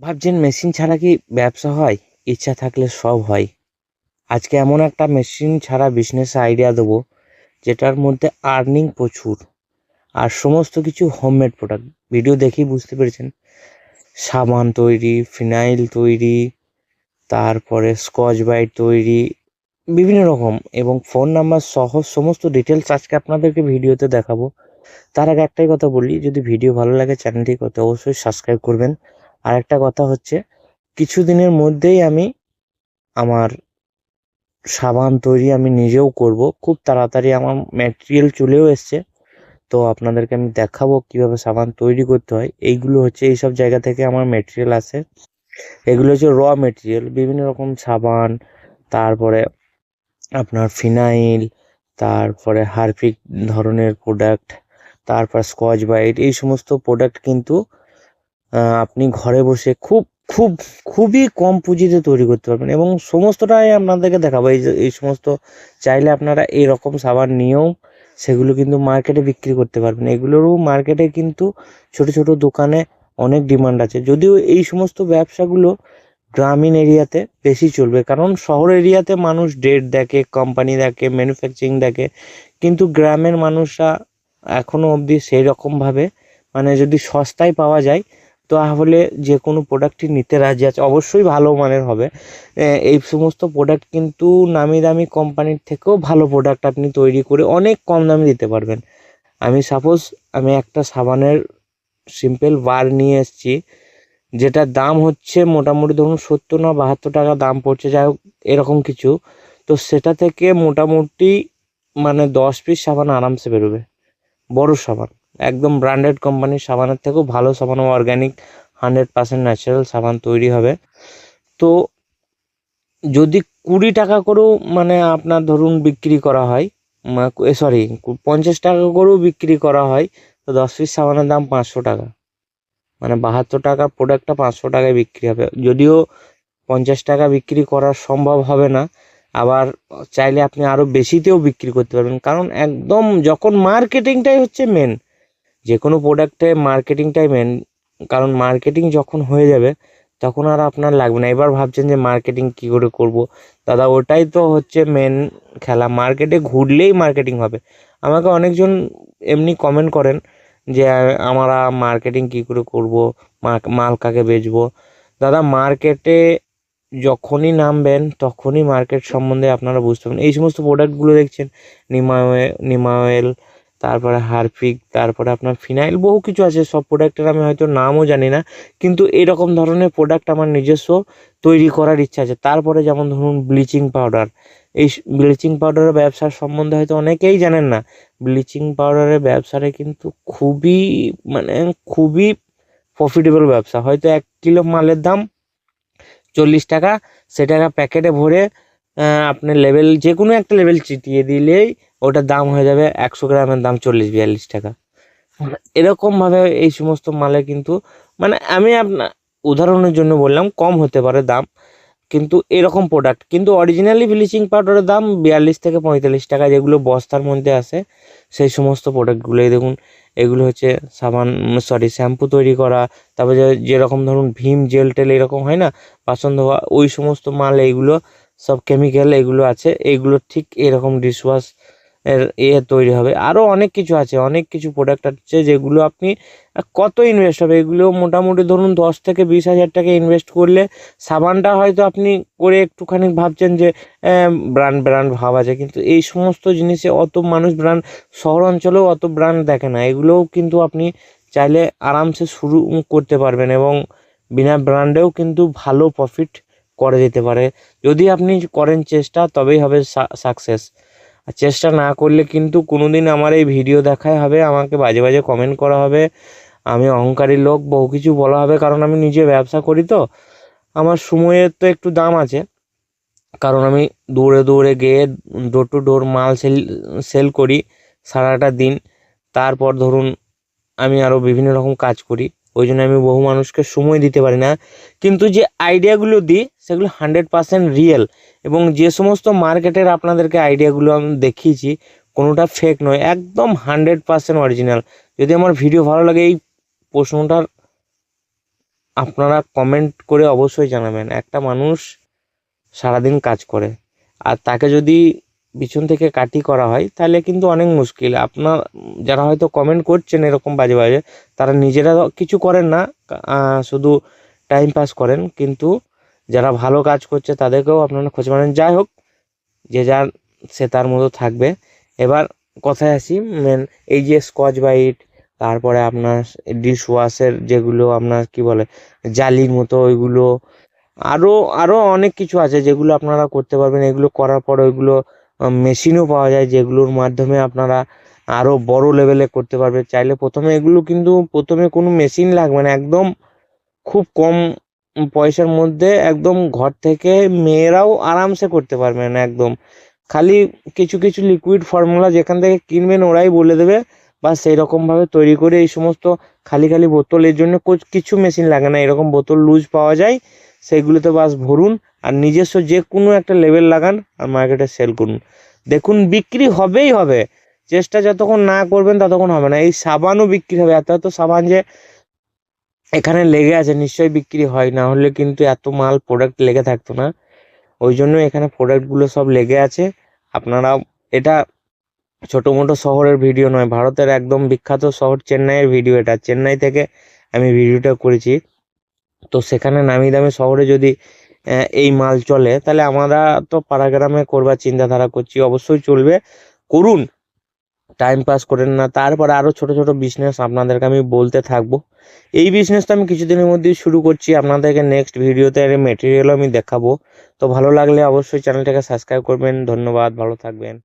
ভাবছেন মেশিন ছাড়া কি ব্যবসা হয়? ইচ্ছা থাকলে সব হয়। আজকে এমন একটা মেশিন ছাড়া বিজনেস আইডিয়া দেবো, যেটার মধ্যে আর্নিং প্রচুর। আর সমস্ত কিছু হোমমেড প্রোডাক্ট ভিডিও দেখেই বুঝতে পেরেছেন। সাবান তৈরি, ফিনাইল তৈরি, তারপরে স্কচ ব্রাইট তৈরি, বিভিন্ন রকম। এবং ফোন নাম্বার সহ সমস্ত ডিটেলস আজকে আপনাদেরকে ভিডিওতে দেখাবো। তার আগে একটাই কথা বলি, যদি ভিডিও ভালো লাগে চ্যানেলটি করতে অবশ্যই সাবস্ক্রাইব করবেন। আর একটা কথা হচ্ছে, কিছুদিনের মধ্যেই আমি আমার সাবান তৈরি আমি নিজেও করব। খুব তাড়াতাড়ি আমার ম্যাটেরিয়াল চলেও এসছে। তো আপনাদেরকে আমি দেখাবো কীভাবে সাবান তৈরি করতে হয়। এইগুলো হচ্ছে এইসব জায়গা থেকে আমার ম্যাটেরিয়াল আসে। এগুলো হচ্ছে র মেটেরিয়াল বিভিন্ন রকম সাবান, তারপরে আপনার ফিনাইল, তারপরে হারপিক ধরনের প্রোডাক্ট তারপর স্কচ ব্রাইট এই সমস্ত প্রোডাক্ট কিন্তু আপনি ঘরে বসে খুব খুব, খুবই কম পুঁজিতে তৈরি করতে পারবেন এবং সমস্তটাই আপনাদেরকে দেখাবো। এই এই সমস্ত চাইলে আপনারা এরকম সাবান নিয়েও সেগুলো কিন্তু মার্কেটে বিক্রি করতে পারবেন। এগুলোরও মার্কেটে কিন্তু ছোট ছোট দোকানে অনেক ডিমান্ড আছে। যদিও এই সমস্ত ব্যবসাগুলো গ্রামীণ এরিয়াতে বেশি চলবে, কারণ শহর এরিয়াতে মানুষ ডেট দেখে কোম্পানি দেখে ম্যানুফ্যাকচারিং দেখে, কিন্তু গ্রামের মানুষরা এখনও অবধি সেই রকমভাবে মানে যদি সস্তায় পাওয়া যায় তাহলে যে কোনো প্রোডাক্টই নিতে রাজি আছে। অবশ্যই ভালো মানের হবে। এই সমস্ত প্রোডাক্ট কিন্তু নামি দামি কোম্পানির থেকেও ভালো প্রোডাক্ট আপনি তৈরি করে অনেক কম দামে দিতে পারবেন। আমি সাপোজ আমি একটা সাবানের সিম্পল বার নিয়ে এসেছি, যেটার দাম হচ্ছে মোটামুটি ধরুন সত্তর না বাহাত্তর টাকা দাম পড়ছে, যাই হোক, এরকম কিছু। তো সেটা থেকে মোটামুটি মানে দশ পিস সাবান আরামসে বেরোবে। বড় সাবান। একদম ব্র্যান্ডেড কোম্পানির সাবানের থেকেও ভালো সাবান অর্গ্যানিক হান্ড্রেড পার্সেন্ট ন্যাচারাল সাবান তৈরি হবে। তো যদি কুড়ি টাকা করেও মানে আপনার ধরুন বিক্রি করা হয় সরি পঞ্চাশ টাকা করেও বিক্রি করা হয়, তো দশ পিস সাবানের দাম পাঁচশো টাকা। মানে বাহাত্তর টাকার প্রোডাক্টটা পাঁচশো টাকায় বিক্রি হবে। যদিও পঞ্চাশ টাকা বিক্রি করা সম্ভব হবে না, আবার চাইলে আপনি আরও বেশিতেও বিক্রি করতে পারবেন। কারণ একদম যখন মার্কেটিংটাই হচ্ছে মেন যে কোনো প্রোডাক্টে মার্কেটিংটাই মেন কারণ মার্কেটিং যখন হয়ে যাবে, তখন আর আপনার লাগবে না। এবার ভাবছেন যে মার্কেটিং কী করে করব? দাদা, ওটাই তো হচ্ছে মেন খেলা। মার্কেটে ঘুরলেই মার্কেটিং হবে। আমাকে অনেকজন এমনি কমেন্ট করেন যে, আমরা মার্কেটিং কী করে করব? মাল কাকে বেচবো? দাদা মার্কেটে যখনই নামবেন, তখনই মার্কেট সম্বন্ধে আপনারা বুঝতে পারবেন। এই সমস্ত প্রোডাক্টগুলো দেখছেন নিমা নিমা অয়েল তারপরে হারপিক, তারপরে আপনার ফিনাইল, বহু কিছু আছে। সব প্রোডাক্টের আমি হয়তো নামও জানি না, কিন্তু এরকম ধরনের প্রোডাক্ট আমার নিজস্ব তৈরি করার ইচ্ছা আছে। তারপরে যেমন ধরুন ব্লিচিং পাউডার এই ব্লিচিং পাউডারের ব্যবসার সম্বন্ধে হয়তো অনেকেই জানেন না। ব্লিচিং পাউডারের ব্যবসাটা কিন্তু খুবই মানে খুবই প্রফিটেবল ব্যবসা। হয়তো এক কিলো মালের দাম চল্লিশ টাকা সেটাকে প্যাকেটে ভরে আপনি লেভেল যে কোনো একটা লেভেল চিটিয়ে দিলেই ওটার দাম হয়ে যাবে একশো গ্রামের দাম চল্লিশ, বিয়াল্লিশ টাকা। এরকমভাবে এই সমস্ত মালে কিন্তু মানে আমি আপনার উদাহরণের জন্য বললাম, কম হতে পারে দাম, কিন্তু এরকম প্রোডাক্ট কিন্তু অরিজিনালি ব্লিচিং পাউডারের দাম বিয়াল্লিশ থেকে পঁয়তাল্লিশ টাকা, যেগুলো বস্তার মধ্যে আসে সেই সমস্ত প্রোডাক্টগুলোই দেখুন, এগুলো হচ্ছে সাবান সরি শ্যাম্পু তৈরি করা, তারপরে যেরকম ধরুন ভীম জেল টেল এরকম হয় না, বাসন ধোয়া, ওই সমস্ত মাল, এইগুলো সব কেমিক্যাল এগুলো আছে, এইগুলো ঠিক এরকম ডিশওয়াশ এর এ তৈরি হবে। আরও অনেক কিছু আছে, অনেক কিছু প্রোডাক্ট আছে যেগুলো আপনি কত ইনভেস্ট হবে? এগুলো মোটামুটি ধরুন দশ থেকে বিশ হাজার টাকা ইনভেস্ট করলে সাবানটা হয়তো আপনি করে একটুখানি ভাবছেন যে ব্র্যান্ড ব্র্যান্ড ভাব আছে। কিন্তু এই সমস্ত জিনিসে অত মানুষ ব্র্যান্ড শহর অঞ্চলেও অত ব্র্যান্ড দেখে না। এগুলোও কিন্তু আপনি চাইলে আরামসে শুরু করতে পারবেন এবং বিনা ব্র্যান্ডেও কিন্তু ভালো প্রফিট করে যেতে পারে। যদি আপনি করেন চেষ্টা, তবেই হবে সাকসেস আর চেষ্টা না করলে কিন্তু কোনো দিন আমার এই ভিডিও দেখাই হবে, আমাকে বাজে বাজে কমেন্ট করা হবে। আমি অহংকারী লোক, বহু কিছু বলা হবে, কারণ আমি নিজে ব্যবসা করি তো। আমার সময়ের তো একটু দাম আছে, কারণ আমি দৌড়ে দৌড়ে গিয়ে ডোর টু ডোর মাল সেল সেল করি সারাটা দিন। তারপর ধরুন আমি আরও বিভিন্ন রকম কাজ করি। ওই জন্য আমি বহু মানুষকে সময় দিতে পারি না। কিন্তু যে আইডিয়াগুলো দিই, সেগুলো হান্ড্রেড পার্সেন্ট রিয়েল এবং যে সমস্ত মার্কেটের আপনাদেরকে আইডিয়াগুলো আমি দেখিয়েছি, কোনোটা ফেক নয়, একদম হান্ড্রেড পার্সেন্ট অরিজিনাল যদি আমার ভিডিও ভালো লাগে, এই প্রশ্নটার আপনারা কমেন্ট করে অবশ্যই জানাবেন। একটা মানুষ সারাদিন কাজ করে, আর তাকে যদি পিছন থেকে কাটি করা হয়, তাহলে কিন্তু অনেক মুশকিল। আপনার, যারা হয়তো কমেন্ট করছেন এরকম বাজে বাজে, তারা নিজেরা কিছু করেন না শুধু টাইম পাস করেন। কিন্তু যারা ভালো কাজ করছে, তাদেরকেও আপনারা খোঁজ মানেন যাই হোক, যে যার, সে তার মতো থাকবে। এবার কথায় আসি মেন এই যে স্কচ বাইট তারপরে আপনার ডিশ ওয়াশের যেগুলো আপনার কি বলে, জালির মতো ওইগুলো আরও আরও অনেক কিছু আছে যেগুলো আপনারা করতে পারবেন। এগুলো করার পর ওইগুলো মেশিনও পাওয়া যায় যেগুলোর মাধ্যমে আপনারা আরও বড় লেভেলে করতে পারবে। চাইলে প্রথমে এগুলো কিন্তু প্রথমে কোনো মেশিন লাগবে না। একদম খুব কম পয়সার মধ্যে একদম ঘর থেকে মেয়েরাও আরামসে করতে পারবেন একদম। খালি কিছু কিছু লিকুইড ফর্মুলা যেখান থেকে কিনবেন ওরাই বলে দেবে। বা সেই রকমভাবে তৈরি করে এই সমস্ত খালি খালি বোতলের জন্য কোচ- কিছু মেশিন লাগে না। এরকম বোতল লুজ পাওয়া যায়, সেইগুলোতে বাস ভরুন আর নিজস্ব যে কোনো একটা লেভেল লাগান আর মার্কেটে সেল করুন। দেখুন, বিক্রি হবেই হবে। চেষ্টা যতক্ষণ না করবেন ততক্ষণ হবে না। এই সাবানও বিক্রি হবে। এত এত সাবান যে এখানে লেগে আছে, নিশ্চয়ই বিক্রি হয়। না হলে কিন্তু এত মাল প্রোডাক্ট লেগে থাকতো না। ওই জন্য এখানে প্রোডাক্টগুলো সব লেগে আছে। আপনারা এটা ছোটো মোটো শহরের ভিডিও নয়, ভারতের একদম বিখ্যাত শহর চেন্নাইয়ের ভিডিও এটা। চেন্নাই থেকে আমি ভিডিওটা করেছি। তো সেখানে নামি দামি শহরে যদি এই মাল চলে, তাহলে আমরা তো পাড়াগ্রামে করবার চিন্তাধারা করছি। অবশ্যই চলবে। করুন। টাইম পাস করেন না। তারপরে আরও ছোট ছোট বিজনেস আপনাদেরকে আমি বলতে থাকব। এই বিজনেসটা আমি কিছুদিনের মধ্যেই শুরু করছি। আপনাদেরকে নেক্সট ভিডিওতে এর মেটেরিয়ালও আমি দেখাবো। তো ভালো লাগলে অবশ্যই চ্যানেলটাকে সাবস্ক্রাইব করবেন। ধন্যবাদ। ভালো থাকবেন।